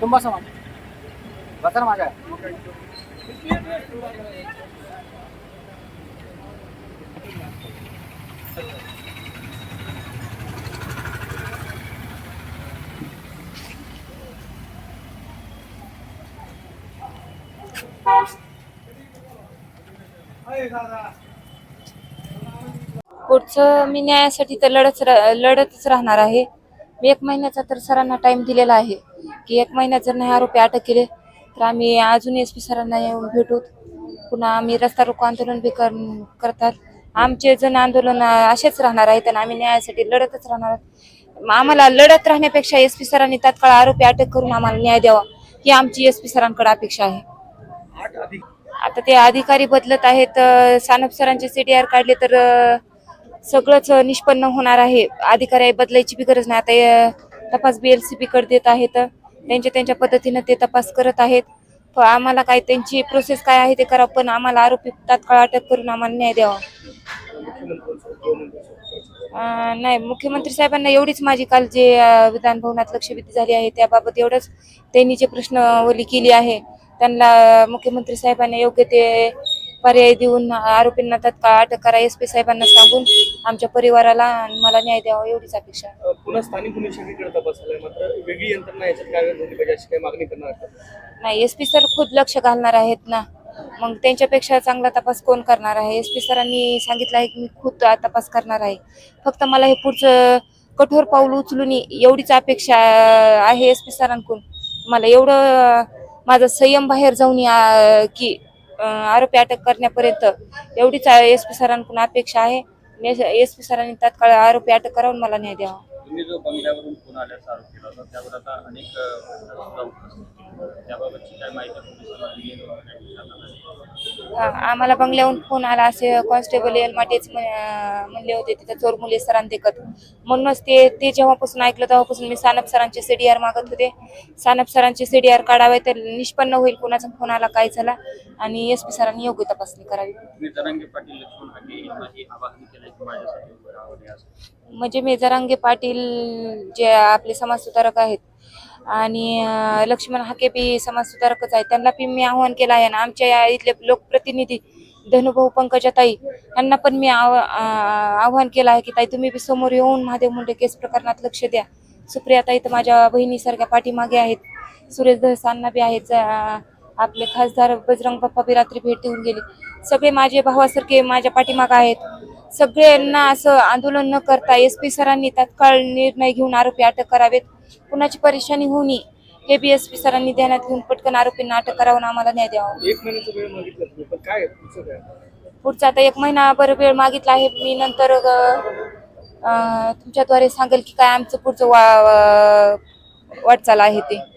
तुम्ही बसा माझ्या बसा ना माझ्या पुढचं मी न्यायासाठी तर लढत लढतच राहणार आहे. मी एक महिन्याचा तर सरांना टाइम दिलेला आहे. की एक महिन्यात जर नाही आरोपी अटक केले तर आम्ही अजून एस पी सरांना येऊन भेटू. पुन्हा आम्ही रस्ता रोको आंदोलन बी कर करतात. आमचे जण आंदोलन असेच राहणार आहेत आणि आम्ही न्यायासाठी लढतच राहणार. आम्हाला लढत राहण्यापेक्षा एस पी सरांनी तात्काळ आरोपी अटक करून आम्हाला न्याय द्यावा ही आमची एस पी सरांकडे अपेक्षा आहे. आता ते अधिकारी बदलत आहेत. सानप सरांचे सीडीआर काढले तर सगळंच निष्पन्न होणार आहे. अधिकारी बदलायची बी गरज नाही. आता अं, तपास बीएलसीबी कडे देत आहेत. त्यांच्या त्यांच्या पद्धतीनं ते तपास करत आहेत. आम्हाला काय त्यांची प्रोसेस काय आहे ते करा पण आम्हाला आरोपी तात्काळ अटक करून आम्हाला न्याय द्यावा. नाही मुख्यमंत्री साहेबांना एवढीच माझी काल जे विधान भवनात लक्षवेधी झाली आहे त्याबाबत एवढंच त्यांनी जे प्रश्नवली केली आहे त्यांना मुख्यमंत्री साहेबांनी योग्य ते पर्याय देऊन आरोपींना तात्काळ अटक करा. एस पी साहेबांना सांगून आमच्या परिवाराला आणि मला न्याय द्यावा एवढीच अपेक्षा आहे. पुन्हा स्थानिक गुन्हे शाखेकडे तपास झालाय मात्र वेगळी यंत्रणा याच्यात कार्यरत झाली पाहिजे अशी काही मागणी करणार आहात का? नाही एस पी सर खुद लक्ष घालणार आहेत ना. मग त्यांच्यापेक्षा चांगला तपास कोण करणार आहे? एस पी सरांनी सांगितलं आहे की मी खुद तपास करणार आहे. फक्त मला हे पुढचं कठोर पाऊल उचलून एवढीच अपेक्षा आहे एस पी सरांकडून. मला एवढं माझा संयम बाहेर जाऊन या की आरोपी अटक करण्यापर्यंत एवढीच एस पी सरांकडून अपेक्षा आहे. एस पी सरांनी तात्काळ आरोपी अटक करावून मला न्याय द्यावा. तुम्ही जो बंगल्यावरून फोन आल्याचा आरोप केला होता त्यावर आता अनेक त्याबाबतची काय माहिती पोलिसांना दिली आम्हाला बंगल्याहून फोन आला असे कॉन्स्टेबल एलमाटेच म्हण- म्हणले होते तिथं चोर मुली सरांदेखत म्हणूनच ते ते जेव्हापासून ऐकलं तेव्हापासून मी सानप सरांचे सीडीआर मागत होते. सानप सरांचे सीडीआर काढावे तर निष्पन्न होईल कोणाचा फोन आला काय झाला आणि एस पी सरांनी योग्य तपासणी करावी. म्हणजे मी जरांगे पाटील जे आपले समाजसुधारक आहेत आणि लक्ष्मण हाके बी समाजसुधारकच आहे त्यांना पण मी आव्हान केलं आहे. आणि आमच्या या इथले लोकप्रतिनिधी धनुभाऊ पंकजाताई यांना पण मी आव- आव्हान केलं आहे की ताई तुम्ही बी समोर येऊन महादेव मुंडे केस प्रकरणात लक्ष द्या. सुप्रियाताई तर माझ्या बहिणीसारख्या पाठीमागे आहेत. सुरेश धसांना बी आहेत. ज- आपले खासदार बजरंग बाप्पा बी रात्री भेट देऊन गेले. सगळे माझे भावासारखे माझ्या पाठीमागे आहेत. सगळ्यांना असं आंदोलन न करता एस पी सरांनी तात्काळ निर्णय घेऊन आरोपी अटक करावेत. कुणाची परेशानी होऊ नये हे बी एस पी सरांनी ध्यानात घेऊन पटकन आरोपींना अटक करावं आणि आम्हाला न्याय द्यावा. एक महिन्याचा वेळ मागितला तुम्ही पण काय आहे पुढचं काय? पुढचा आता एक महिनाभर वेळ मागितला आहे. मी नंतर अं, अं, तुमच्याद्वारे सांगेल की काय आमचं पुढचं वा वा- वाटचाल आहे ते.